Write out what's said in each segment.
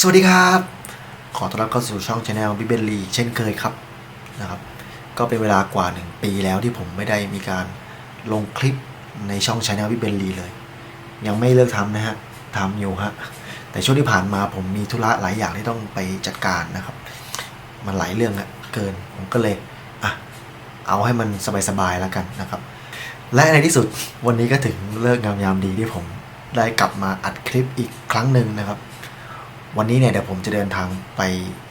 สวัสดีครับ ขอต้อนรับเข้าสู่ช่องชาแนลบิเบลลีเช่นเคยครับนะครับ ก็เป็นเวลากว่า 1 ปีแล้วที่ผมไม่ได้มีการลงคลิปในช่องชาแนลบิเบลลีเลย ยังไม่เลิกทำนะฮะทำอยู่ฮะแต่ช่วงที่ผ่านมาผมมีธุระหลายอย่างที่ต้องไปจัดการนะครับ มันหลายเรื่องอะเกินผมก็เลยอะเอาให้มันสบายๆแล้วกันนะครับ และในที่สุดวันนี้ก็ถึงเลิกงามยามดีที่ผมได้กลับมาอัดคลิปอีกครั้งหนึ่งนะครับ วันนี้เนี่ยเดี๋ยวผมจะเดินทางไป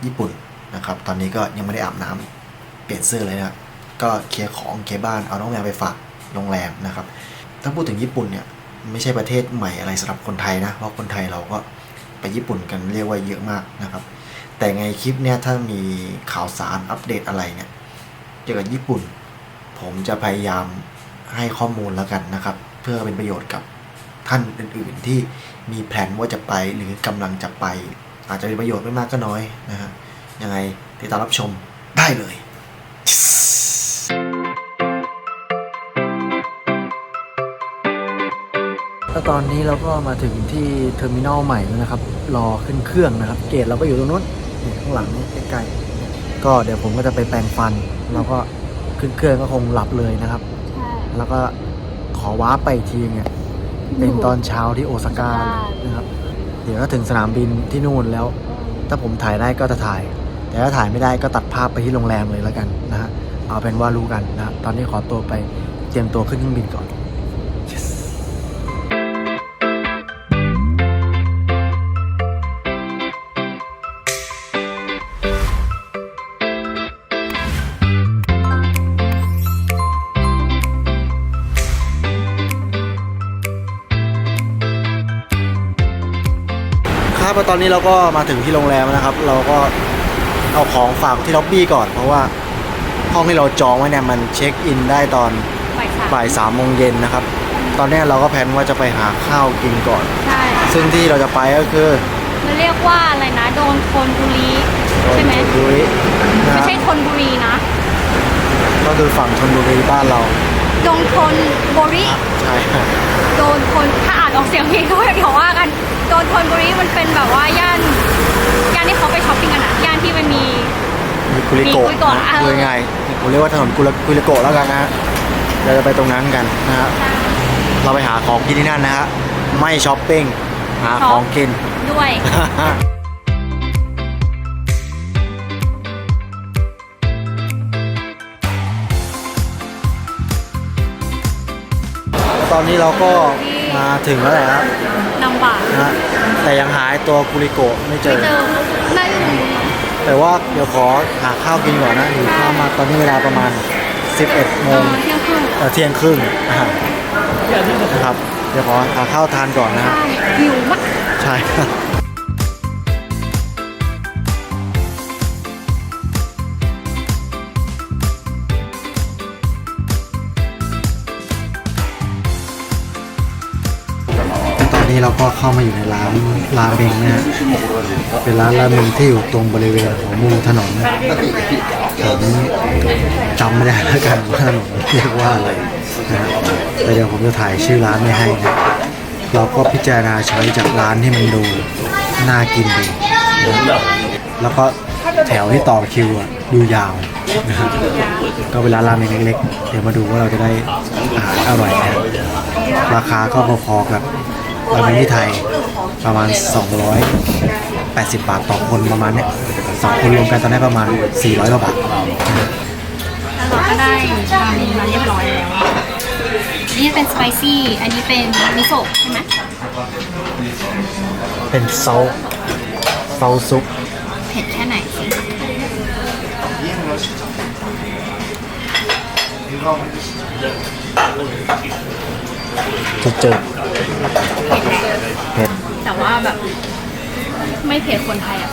ญี่ปุ่นนะครับ ตอนนี้ก็ยังไม่ได้อาบน้ำเปลี่ยนเสื้อเลยนะก็เคลียร์ของเคลียร์บ้านเอาน้องแมวไปฝากโรงแรมนะครับ ถ้าพูดถึงญี่ปุ่นเนี่ยไม่ใช่ประเทศใหม่อะไรสำหรับคนไทยนะเพราะคนไทยเราก็ไปญี่ปุ่นกันเรียกว่าเยอะมากนะครับ แต่ไงคลิปเนี่ยถ้ามีข่าวสารอัปเดตอะไรเนี่ยเกี่ยวกับญี่ปุ่น ผมจะพยายามให้ข้อมูลแล้วกันนะครับ เพื่อเป็นประโยชน์กับ ท่านอื่น ๆ ที่มีแผนว่าจะไปหรือกำลังจะไป อาจจะมีประโยชน์ไม่มากก็น้อยนะฮะยังไงติดตามรับชมได้เลยแล้วตอนนี้เราก็มาถึงที่เทอร์มินอลใหม่แล้วนะครับ รอขึ้นเครื่องนะครับ เกตเราก็อยู่ตรงนู้นนี่ข้างหลังนี่ใกล้ๆก็เดี๋ยวผมก็จะไปแปรงฟัน แล้วก็ขึ้นเครื่องก็คงหลับเลยนะครับใช่แล้วก็ขอว้าร์ปไปอีกทีเนี่ย เป็นตอนเช้าที่โอซาก้านะครับ เดี๋ยวก็ถึงสนามบินที่นู่นแล้ว ถ้าผมถ่ายได้ก็จะถ่าย แต่ถ้าถ่ายไม่ได้ก็ตัดภาพไปที่โรงแรมเลยแล้วกันนะฮะเอาเป็นว่ารู้กันนะตอนนี้ขอตัวไปเตรียมตัวขึ้นเครื่องบินก่อน ครับแล้วตอนนี้เราก็มาถึงที่โรงแรมแล้วนะครับ เราก็เอาของฝากที่ล็อบบี้ก่อน เพราะว่าห้องที่เราจองไว้เนี่ยมันเช็คอินได้ตอนบ่ายสามบ่ายสามโมงเย็นนะครับ ตอนนี้เราก็แพลนว่าจะไปหาข้าวกินก่อน ใช่ซึ่งที่เราจะไปก็คือเราเรียกว่าอะไรนะ โดนคนบุรีใช่ไหมชลบุรีนะคไม่รับใช่ทนบุรีนะ ก็คือฝั่งชนบุรีบ้านเราโดนทนบุรี ใช่ครับโดนทนถ้าอ่านออกเสียงผิดก็อย่าว่ากัน โดนทนบุรีมันเป็นแบบว่าย่านย่านที่เขาไปช้อปปิ้งกันอะย่านที่มันมี มีกุลิโกะมีกุลิโกะนะเออพูดง่ายๆผมเรียกว่าถนนกุลิกุลิโกะแล้วกันนะฮะเราจะไปตรงนั้นกันนะฮะเราไปหาของกินที่นั่นนะฮะไม่ช้อปปิ้งหาของกิน ด้วย ตอนนี้เราก็ มาถึงแล้วแหละครับนำบาทนะฮะแต่ยังหายตัวกุลิโกะไม่เจไม่อ เจอน่าจะอยู่แต่ว่าเดี๋ยวขอหาข้าวกินก่อนนะหิวข้าวมากตอนนี้เวลาประมาณ 11โมเองอเที่ยงครึ่งเอ่อเที่ยงครึ่งนะฮะนะครับ เดี๋ยวขอหาข้าวทานก่อนนะฮะใช่หิวมาก ใช่ครับ เราก็เข้ามาอยู่ในร้านราเมงนะฮะเป็นร้านราเมงที่อยู่ตรงบริเวณหัวมุมถนนนะผมจำไม่ได้แล้วกันว่าถนนเรียกว่าอะไรนะฮะแต่เดี๋ยวผมจะถ่ายชื่อร้านไม่ให้นะเราก็พิจารณาช้อยจากร้านที่มันดูน่ากินดีนะแล้วก็แถวที่ต่อคิวอะดูยาวนะครับก็เป็นร้านราเมงเล็กๆ เดี๋ยวมาดูว่าเราจะได้อาหารอร่อยนะราคาก็พอๆกับ ราเมงที่ไทยประมาณ 280 บาทต่อคนประมาณเนี้ยสองคนรวมกันตอนนี้ประมาณ 400กว่าบาทแล้วเราก็ได้ราเมงมาเรียบร้อยแล้วอันนี้เป็นสไปซี่ อันนี้เป็นมิโซะใช่ไหมเป็นเซาเซาซุปเผ็ดแค่ไหนสิ จะเจอเผ็ดแต่ว่าแบบ ไม่เผ็ดคนไทยอะ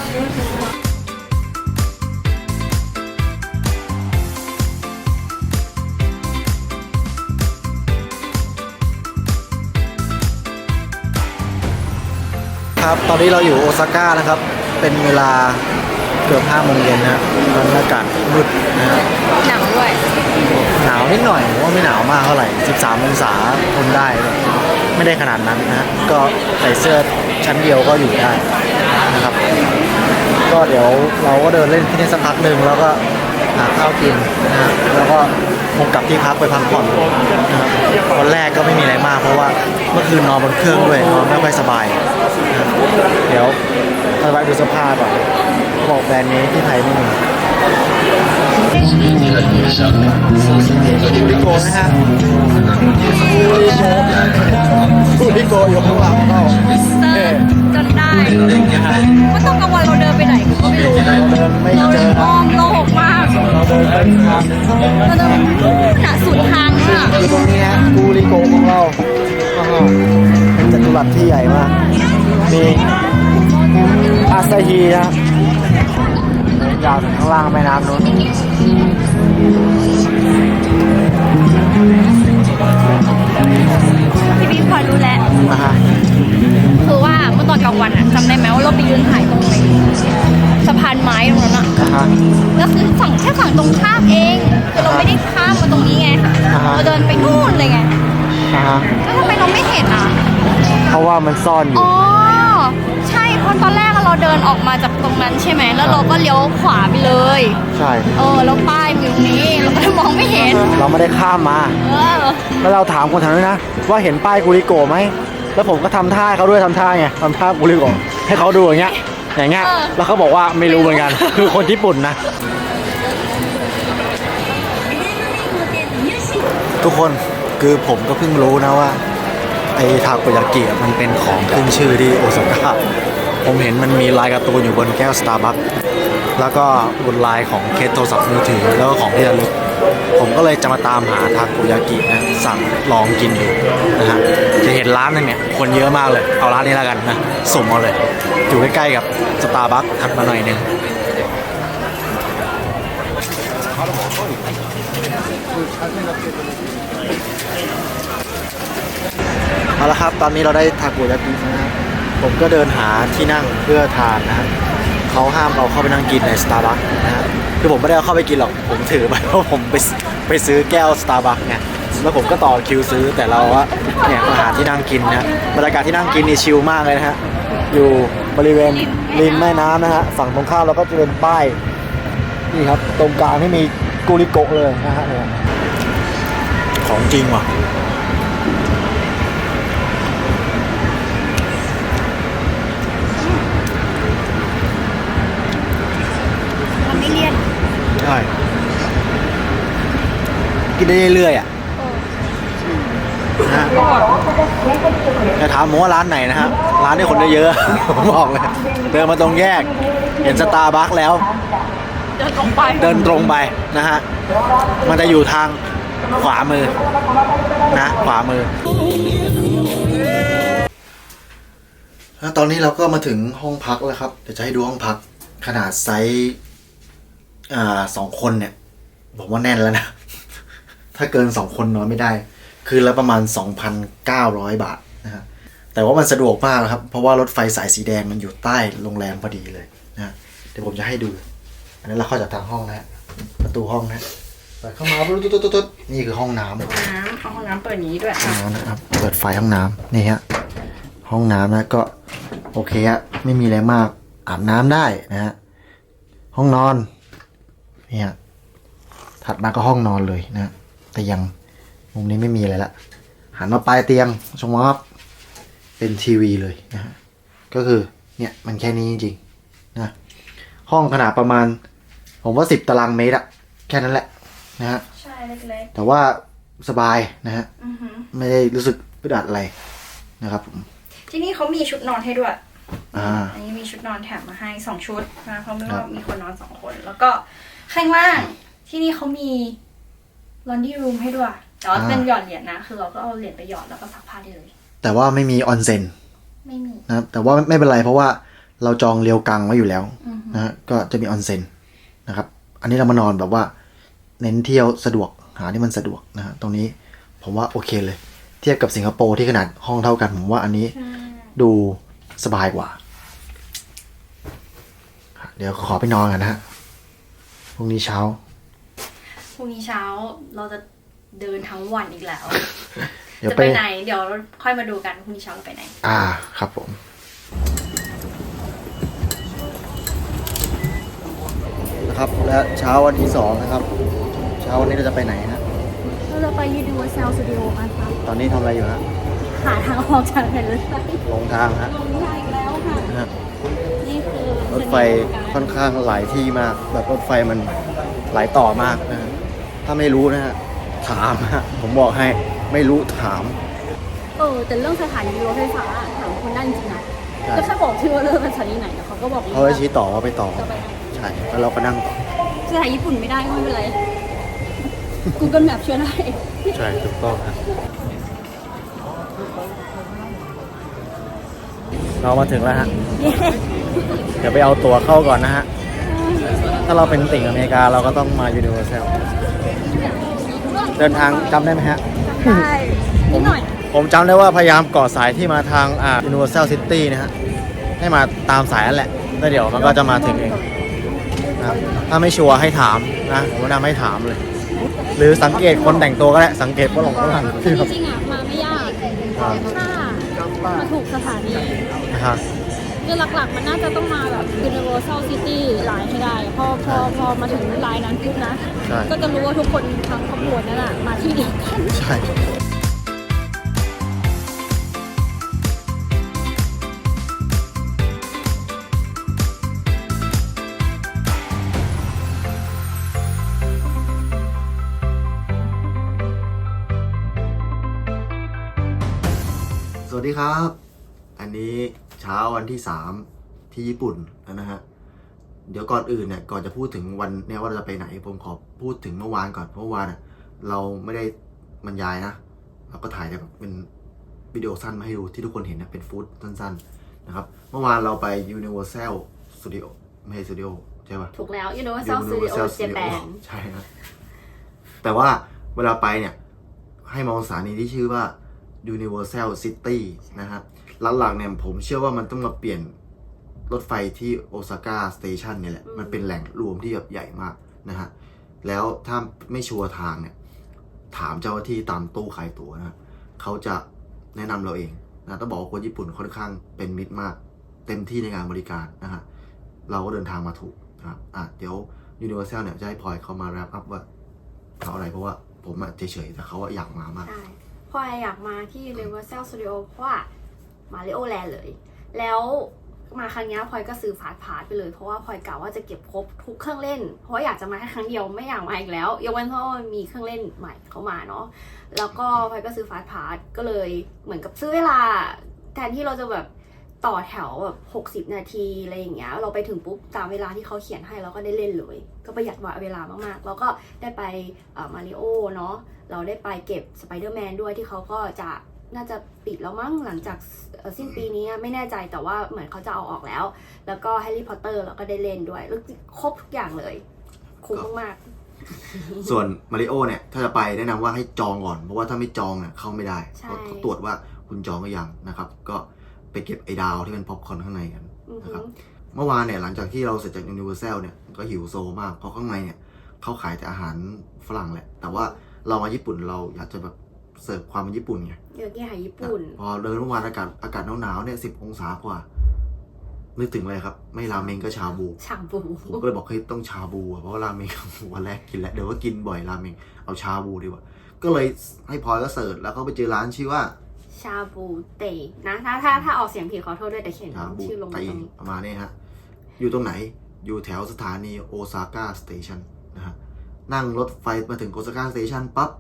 ครับ ตอนนี้เราอยู่โอซาก้านะครับ เป็นเวลาเกือบ5โมงเย็นนะฮะตอนนี้อากาศมืดนะฮะหนังด้วย หนาวนิดหน่อยว่าไม่หนาวมากเท่าไหร่ 13 องศาทนได้ ไม่ได้ขนาดนั้นนะก็ใส่เสื้อชั้นเดียวก็อยู่ได้นะครับ ก็เดี๋ยวเราก็เดินเล่นที่นี่สักพักหนึ่งแล้วก็หาข้าวกินนะฮะแล้วก็คงกลับที่พักไปพักผ่อนนะครับวันแรกก็ไม่มีอะไรมากเพราะว่าเมื่อคืนนอนบนเครื่องด้วยนอนไม่ค่อยสบายนะเดี๋ยวเราไปดูสภาพก่อนบอกแบรนด์นี้ที่ไทยไม่มี ยูริโกนะฮะยูริโกยูริโกอยู่ข้างหลังเราจนได้ก็ต้องกลางวันเราเดินไปไหนก็ไม่รู้เราเดินไม่เจอนนะอ้อมโลกมากเราเดินไปทางเราเดินหนาสุดทางอะอยู่ตรงนี้ฮะกูริโกของเราเป็นจัตุรัสที่ใหญ่มากมีอาซาฮีนะ ยาวถึงข้างล่างแม่น้ำนู้นพี่บีพอรู้แล้วนะฮะคือว่าเมื่อตอนกลางวันอะจำได้ไหมว่าเราไปยืนถ่ายตรงไหนสะพานไม้ตรงนั้นอะนะฮะแล้วคือฝั่งแค่ฝั่งตรงข้ามเองคือเราไม่ได้ข้ามมาตรงนี้ไงอ่าฮะเราเดินไปนู่นเลยไงนะฮะแล้วทำไมเราไม่เห็นอะ เพราะว่ามันซ่อนอยู่ อ๋อใช่เพราะตอนแรกเราเดินออกมาจากตรงนั้นใช่ไหม แล้วเราก็เลี้ยวขวาไปเลย ใช่ เออ แล้วป้ายมันอยู่ตรงนี้ เราก็เลยมองไม่เห็น เราไม่ได้ข้ามมา เออ แล้วเราถามคนแถวนั้นนะ ว่าเห็นป้ายกูริโกไหม แล้วผมก็ทำท่าให้เขาด้วยทำท่าไงทำท่ากูริโกให้เขาดูอย่างเงี้ย อย่างเงี้ยแล้วเขาบอกว่าไม่รู้เหมือนกัน คือคนญี่ปุ่นนะ ทุกคนคือผมก็เพิ่งรู้นะว่า ไอ้ทาโกยากิมันเป็นของขึ้นชื่อที่โอซาก้าผมเห็นมันมีลายการ์ตูนอยู่บนแก้วสตาร์บัคแล้วก็บนลายของเคสโทรศัพท์มือถือแล้วก็ของที่ระลึกผมก็เลยจะมาตามหาทาโกยากินะสั่งลองกินดูนะฮะจะเห็นร้านนึงเนี่ยคนเยอะมากเลย เอาร้านนี้แล้วกันนะสุ่มเอาเลย อยู่ใกล้ๆกับสตาร์บัคถัดมาหน่อยนึง เอาละครับ ตอนนี้เราได้ทาโกยากินะฮะผมก็เดินหาที่นั่งเพื่อทานนะฮะเขาห้ามเราเข้าไปนั่งกินในสตาร์บัคนะฮะคือผมไม่ได้เอาเข้าไปกินหรอก ผมถือไปเพราะผมไปไปซื้อแก้วสตาร์บัคไงแล้วผมก็ต่อคิวซื้อแต่เราอะเนี่ยมาหาที่นั่งกินนะบรรยากาศที่นั่งกินนี่ชิลมากเลยนะฮะอยู่บริเวณริมแม่น้ำนะฮะฝั่งตรงข้ามเราก็จะเป็นป้ายนี่ครับตรงกลางที่มีกุริโกะเลยนะฮะของจริงว่ะ กินได้เรื่อยๆอะนะฮะแต่ถามผมว่าร้านไหนนะฮะ ร้านที่คนเยอะๆผมบอกเลยเดินมาตรงแยก เห็นสตาร์บัคแล้ว เดินตรงไปเดินตรงไปนะฮะ มันจะอยู่ทางขวามือ นะ ขวามือตอนนี้เราก็มาถึงห้องพักแล้วครับ เดี๋ยวจะให้ดูห้องพักขนาดไซส์อ่าสองคนเนี่ย ผมว่าแน่นแล้วนะ ถ้าเกินสองคนนอนไม่ได้ คืนละประมาณ 2,900 บาทนะฮะแต่ว่ามันสะดวกมากนะครับ เพราะว่ารถไฟสายสีแดงมันอยู่ใต้โรงแรมพอดีเลยนะฮะเดี๋ยวผมจะให้ดู อันนั้นเราเข้าจากทางห้องนะฮะประตูห้องนะฮะเปิดเข้ามาปุ๊บตุ๊ดตุ๊ดตุ๊ดตุ๊ดนี่คือห้องน้ำน้ำเอาห้องน้ำเปิดนี้ด้วยห้องน้ำนะครับเปิดไฟห้องน้ำนี่ฮะห้องน้ำนะก็โอเคฮะไม่มีอะไรมากอาบน้ำได้นะฮะห้องนอนนี่ฮะถัดมาก็ห้องนอนเลยนะฮะ เตียง มุมนี้ไม่มีอะไรละหันมาปลายเตียงชมว่าเป็นทีวีเลยนะฮะก็คือเนี่ยมันแค่นี้จริงๆนะห้องขนาดประมาณ ผมว่าสิบตารางเมตรอะแค่นั้นแหละนะฮะใช่เล็กแต่ว่าสบายนะฮะๆอือหือไม่ได้รู้สึกอึดอัดอะไรนะครับผมที่นี่เขามีชุดนอนให้ด้วยอ่าอันนี้มีชุดนอนแถมมาให้สองชุดนะเพราะไม่ครัว่าบมีคนนอนสองคน แล้วก็ข้างล่างที่นี่เขามี ลอนดี้รูมให้ด้วยแต่ว่า เป็นหยอดเหรียญนะ คือเราก็เอาเหรียญไปหยอดแล้วก็ซักผ้าได้เลย แต่ว่าไม่มีออนเซ็นไม่มี นะครับแต่ว่าไม่เป็นไรเพราะว่าเราจองเรียวกังไว้อยู่แล้วอือฮึ นะฮะก็จะมีออนเซ็นนะครับ อันนี้เรามานอนแบบว่า เน้นเที่ยวสะดวกหาที่มันสะดวกนะฮะตรงนี้ผมว่าโอเคเลย เทียบกับสิงคโปร์ที่ขนาดห้องเท่ากัน ผมว่าอันนี้ดูสบายกว่า เดี๋ยวขอไปนอนกันนะฮะพรุ่งนี้เช้า พรุ่งนี้เช้าเราจะเดินทั้งวันอีกแล้ว เดี๋ยวจะไป ไปไหน เดี๋ยวค่อยมาดูกันพรุ่งนี้เช้าเราไปไหน อ่าครับผมครับและเช้าวันที่สองนะครับ เช้าวันนี้เราจะไปไหนฮะเราจะไป Universal Studio กันค่ะตอนนี้ทำอะไรอยู่ฮะหาทางออกจากแผ่นรถไฟลงทางฮะลงทางอีกแล้วค่ะนะฮะนี่คือรถไฟค่อนข้างหลายที่มาก แบบรถไฟมันหลายต่อมากนะฮะ ถ้าไม่รู้นะฮะถามฮะผมบอกให้ไม่รู้ถาม เออ แต่เรื่องสถานีรถไฟฟ้าถามคนได้จริงๆนะใช่ ก็แค่บอกชื่อว่าเรื่องเป็นสถานีไหนแล้วเขาก็บอกเขาจะชี้ต่อว่าไปต่อ จะไปใช่ แล้วเราก็นั่งต่อสถานญี่ปุ่นไม่ได้ก็ไม่เป็นไร Google Map ช่วยได้ใช่ถูกต้องครับเรามาถึงแล้วฮะ เดี๋ยวไปเอาตั๋วเข้าก่อนนะฮะ ถ้าเราเป็นติ่งอเมริกาเราก็ต้องมา Universal เดินทางจำได้ไหมฮะได้นิดหน่อย ผมจำได้ว่าพยายามก่อสายที่มาทางอ่า Universal City นะฮะ ให้มาตามสายนั่นแหละ แล้วเดี๋ยวมันก็จะมาถึงเองนะครับถ้าไม่ชัวร์ให้ถามนะ ผมแนะนำให้ถามเลย หรือสังเกตคนแต่งตัวก็ได้ สังเกตว่าหลงฝรั่งที่แบบจริงๆอะมาไม่ยากถ้ามาถูกสถานี นะฮะ คือหลักๆ มันน่าจะต้องมาแบบ Universal City ไลน์ให้ได้ พอพอพอมาถึงไลน์นั้นปุ๊บนะ ใช่ ก็จะรู้ว่าทุกคนทั้งขบวนนั่นแหละมาที่เดียวกัน ใช่ สวัสดีครับ อันนี้ เช้าวันที่สามที่ญี่ปุ่นแล้วนะฮะเดี๋ยวก่อนอื่นเนี่ยก่อนจะพูดถึงวันเนี่ยว่าเราจะไปไหนผมขอพูดถึงเมื่อวานก่อนเพราะเมื่อวานเนี่ยเราไม่ได้บรรยายนะเราก็ถ่ายแต่แบบเป็นวิดีโอสั้นมาให้ดูที่ทุกคนเห็นนะเป็นฟุตสั้นๆนะครับเมื่อวานเราไป Universal Studio ไม่ใช่ Studio ใช่ปะถูกแล้ว Universal Studio Universal Japan ใช่ครับแต่ว่าเวลาไปเนี่ยให้มองสถานีที่ชื่อว่า Universal City นะฮะหลักๆเนี่ยผมเชื่อว่ามันต้องมาเปลี่ยนรถไฟที่โอซาก้าสเตชันเนี่ยแหละอืมมันเป็นแหล่งรวมที่แบบใหญ่มากนะฮะ แล้วถ้าไม่ชัวร์ทางเนี่ย ถามเจ้าหน้าที่ตามตู้ขายตั๋วนะเขาจะแนะนำเราเองนะต้องบอกว่าคนญี่ปุ่นค่อนข้างเป็นมิตรมาก เต็มที่ในการบริการนะฮะ เราก็เดินทางมาถูกนะครับอะเดี๋ยว Universal เนี่ยจะให้พลอยเขามาแรปอัพว่าเขาอะไรเพราะว่าผมอะเฉยๆแต่เขาอะอยากมามากใช่ พลอยอยากมาที่ Universal Studio เพราะว่ามาริโอแลนด์เลย แล้วมาครั้งนี้พลอยก็ซื้อฟาสพาสไปเลยเพราะว่าพลอยกะว่าจะเก็บครบทุกเครื่องเล่น เพราะอยากจะมาแค่ครั้งเดียวไม่อยากมาอีกแล้วยกเว้นเพราะว่มันมีเครื่องเล่นใหม่เข้ามาเนาะแล้วก็พลอยก็ซื้อฟาสพาสก็เลยเหมือนกับซื้อเวลา แทนที่เราจะแบบ ต่อแถวแบบ60นาทีอะไรอย่างเงี้ย เราไปถึงปุ๊บตามเวลาที่เขาเขียนให้เราก็ได้เล่นเลย ก็ประหยัดเวลามากๆ แล้วก็ได้ไปมาริโอเนาะ เราได้ไปเก็บสไปเดอร์แมนด้วยที่เขาก็จะน่าจะปิดแล้วมั้งหลังจากเอ่อสิ้นปีนี้ไม่แน่ใจแต่ว่าเหมือนเขาจะเอาออกแล้ว แล้วก็แฮร์รี่พอตเตอร์เราก็ได้เล่นด้วยแล้วครบทุกอย่างเลยคุ้มมากส่วนมาริโอเนี่ยถ้าจะไปแนะนำว่าให้จองก่อน เพราะว่าถ้าไม่จองเนี่ยเข้าไม่ได้ใช่เพราะเขาตรวจว่าคุณจองก็ยังนะครับ ก็ ไปเก็บไอ้ดาวที่เป็นพ็อปคอร์นข้างในกันๆอือนะหืครับอเมื่อวานเนี่ยหลังจากที่เราเสร็จจาก Universal เนี่ยก็หิวโซมากเพราะข้างในเนี่ยเขาขายแต่อาหารฝรั่งแหละ แต่ว่าเรามาญี่ปุ่นเราอยากจะแบบเสิร์ฟความเป็นญี่ปุ่นไงเดี๋ยวกี้หาญี่ปุ่น พอเดินเมื่อวานอากาศอากาศหนาวๆเนี่ยสิบองศากว่านึกถึงเลยครับ ไม่ราเมงก็ชาบูชาบูผมก็เลยบอกเฮ้ยต้องชาบูอะเพราะว่าราเมงวันแรกกินแล้วเดี๋ยวว่ากินบ่อยราเมงเอาชาบูดีกว่าก็เลยให้พลอยก็เสิร์ชแล้วก็ไปเจอร้านชื่อว่า ชาบูเตะนะถ้าถ้าถ้าออกเสียงผิดขอโทษด้วยแต่เขียนชาบูชื่อลงไตมาตรงนี้ประมาณนี้ฮะ อยู่ตรงไหน อยู่แถวสถานีโอซาก้าสเตชันนะฮะ นั่งรถไฟมาถึงโอซาก้าสเตชันปั๊บ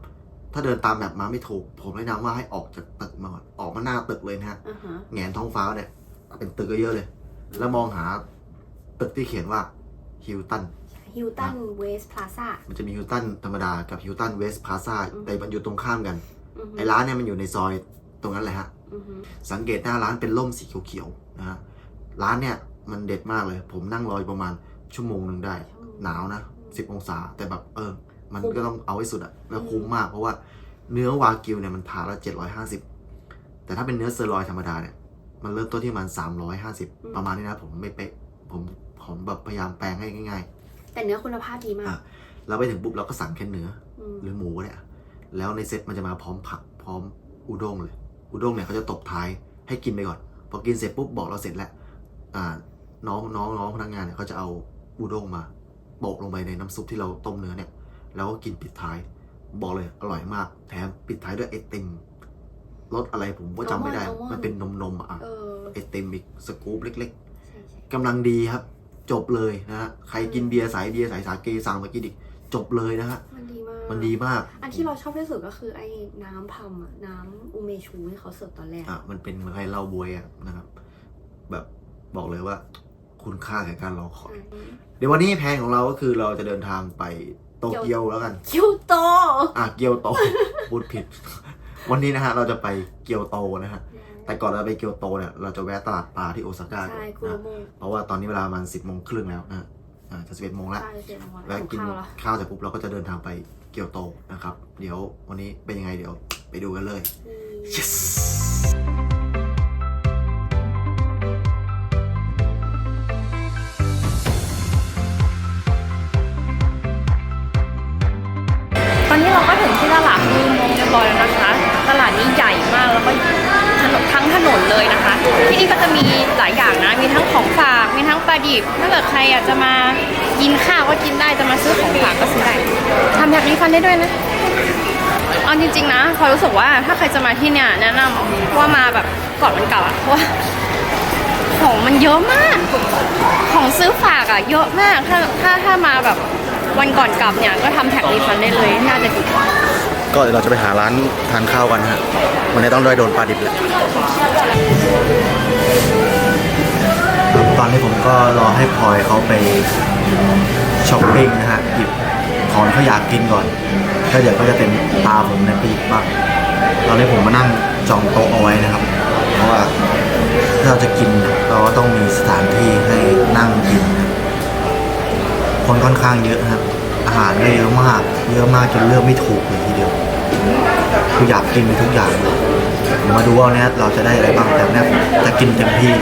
ถ้าเดินตามแบบมาไม่ถูก ผมแนะนำว่าให้ออกจากตึกมาก่อนออกมาหน้าตึกเลยนะฮะอือฮะแงนท้องฟ้าเนี่ย เป็นตึกเยอะๆเลย แล้วมองหาตึกที่เขียนว่าฮิลตันฮิลตันเวสพลาซ่า มันจะมีฮิลตันธรรมดากับฮิลตันเวสพาซาอืมแต่มันอยู่ตรงข้ามกันอือฮึไอ้ร้านเนี่ยมันอยู่ในซอย ตรงนั้นแหละฮะอือฮึสังเกตหน้าร้านเป็นร่มสีเขียวๆนะฮะร้านเนี่ยมันเด็ดมากเลย ผมนั่งรออยู่ประมาณชั่วโมงหนึ่งได้ หนาวนะสิบองศา แต่แบบเออ มันก็ต้องเอาให้สุดอะแล้วคุ้มมากเพราะว่าเนื้อวากิวเนี่ยมันถาดละเจ็ดร้อยห้าสิบแต่ถ้าเป็นเนื้อเซอร์ลอยธรรมดาเนี่ยมันเริ่มต้นที่ประมันสามร้อยห้าสิบประมาณนี้นะผมไม่เป๊ะผมผมแบบพยายามแปลงให้ง่ายแต่เนื้อคุณภาพดีมาอะกๆเราไปถึงปุ๊บเราก็สั่งแค่เนื้ออืมหรือหมูเนี่ยแล้วในเซ็ตมันจะมาพร้อมผักพร้อมอุด้งเลย อุด้งเนี่ยเขาจะตบท้ายให้กินไปก่อน พอกินเสร็จปุ๊บบอกเราเสร็จแล้วอ่าน้องน้องน้องพนักงานเนี่ยเขาจะเอาอุด้งมาโปะลงไปในน้ำซุปที่เราต้มเนื้อเนี่ย แล้วก็กินปิดท้าย บอกเลยอร่อยมาก แถมปิดท้ายด้วยไอติมรสอะไรผมก็จำไม่ได้อัลมอนด์มันเป็นนมนมๆอะเออไอติมอีกสกู๊ปเล็กใช่ใช่ๆกำลังดีครับ จบเลยนะฮะใครกินเบียร์สายเบียร์สายสาเกสั่งมากินอีก จบเลยนะฮะ มันดีมาก มันดีมาก อันที่เราชอบที่สุดก็คือไอ้น้ำพัมอะน้ำอุเมชูที่เขาเสิร์ฟตอนแรก อะ มันเป็นเหมือนไงเหล้าบวยอะนะครับ แบบบอกเลยว่า คุณค่าแก่การรอคอยใช่เดี๋ยววันนี้แผนของเราก็คือเราจะเดินทางไปโตเกียวแล้วกัน เกียวโต อะเกียวโตพูดผิด วันนี้นะฮะเราจะไปเกียวโตนะฮะ แต่ก่อนเราไปเกียวโตเนี่ยเราจะแวะตลาดปลาที่โอซาก้าก่อนใช่คุโรนะโมงเพราะว่าตอนนี้เวลาประมาณสิบโมงครึ่งแล้วนะ อ่าจะสิบเอ็ดโมงแล้วใช่เสร็จแล้วแล้วหิวกินข้าวแล้วข้าวเสร็จปุ๊บเราก็จะเดินทางไปเกียวโตนะครับ เดี๋ยววันนี้เป็นยังไงเดี๋ยวไปดูกันเลย yes ตอนนี้เราก็ถึงที่ตลาดมูมงเรียบร้อยแล้วนะคะ ตลาดนี้ใหญ่มากแล้วก็ถนนทั้งถนนเลยนะคะ ที่นี่ก็จะ ดิบถ้าเกิดใครอยากจะมากินข้าวก็กินได้จะมาซื้อของฝากก็ซื้อได้ทำแบบนี้ฟันได้ด้วยนะเอาจริงๆนะพอรู้สึกว่าถ้าใครจะมาที่เนี่ยแนะนำว่ามาแบบก่อนวันเก่าอะเพราะว่าของมันเยอะมาก ของซื้อฝากอะเยอะมากถ้าถ้าถ้ามาแบบวันก่อนกลับเนี่ยก็ทำแท็กรีฟันได้เลยน่าจะดีก็เดี๋ยวเราจะไปหาร้านทานข้าวกันฮะวันนี้ต้องได้โดนปลาดิบแหละ อนนี้ผมก็รอให้พลอยเขาไปช้อปปิ้งนะฮะหยิบของเขาอยากกินก่อนแล้วเดี๋ยวก็จะเป็นตาผมในปีกบ้างตอนนี้ผมมานั่งจองโต๊ะเอาไว้นะครับ เพราะว่าถ้าเราจะกินเราก็ต้องมีสถานที่ให้นั่งกิน คนค่อนข้างเยอะครับ อาหารก็เยอะมาก เยอะมากจนเลือกไม่ถูกเลยทีเดียวคืออยากกินทุกอย่างเลยมาดูว่าวันนี้เราจะได้อะไรบ้างแต่เนี่ยจะกินเต็มที่